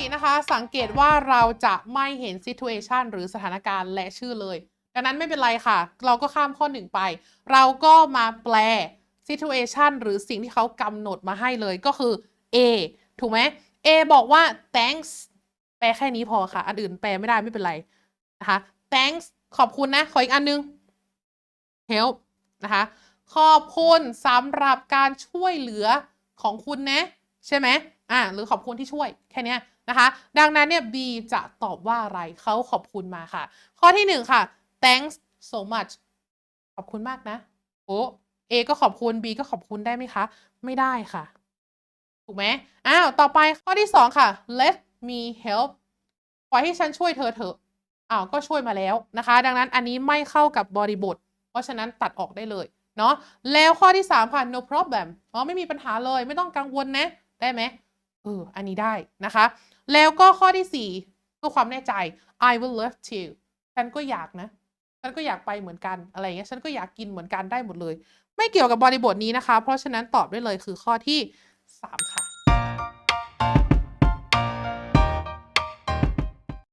ตินะคะ สังเกตว่าเราจะไม่เห็น situation หรือสถานการณ์และชื่อเลย ดังนั้นไม่เป็นไรค่ะ เราก็ข้ามข้อหนึ่งไป เราก็มาแปล situation หรือสิ่งที่เขากำหนดมาให้เลยก็คือ A ถูกไหม A บอกว่า thanks แปลแค่นี้พอค่ะ อันอื่นแปลไม่ได้ไม่เป็นไรนะคะ thanks ขอบคุณนะ ขออีกอันนึง help นะคะ ขอบคุณสำหรับการช่วยเหลือของคุณนะ ใช่ไหม อ่าหรือขอบคุณที่ช่วยแค่นี้นะคะ ดังนั้นเนี่ย B จะตอบว่าอะไรเขาขอบคุณมาค่ะ ข้อที่หนึ่งค่ะ thanks so much ขอบคุณมากนะโอ้ A ก็ขอบคุณ B ก็ขอบคุณได้ไหมคะ ไม่ได้ค่ะ ถูกไหมอ้าวต่อไปข้อที่สองค่ะ let me help ปล่อยให้ฉันช่วยเธอเถอะอ้าวก็ช่วยมาแล้วนะคะ ดังนั้นอันนี้ไม่เข้ากับบริบท เพราะฉะนั้นตัดออกได้เลยเนาะแล้วข้อที่ 3 ค่ะ no problem อ๋อไม่มีปัญหาเลยไม่ต้องกังวลนะ ได้ไหม เออ อันนี้ได้นะคะ แล้วก็ข้อที่4เพื่อความแน่ใจ I will love to ฉันก็อยากนะ ฉันก็อยากไปเหมือนกันอะไรเงี้ย ฉันก็อยากกินเหมือนกันได้หมดเลย ไม่เกี่ยวกับบริบทนี้นะคะ เพราะฉะนั้นตอบได้เลยคือข้อที่3ค่ะ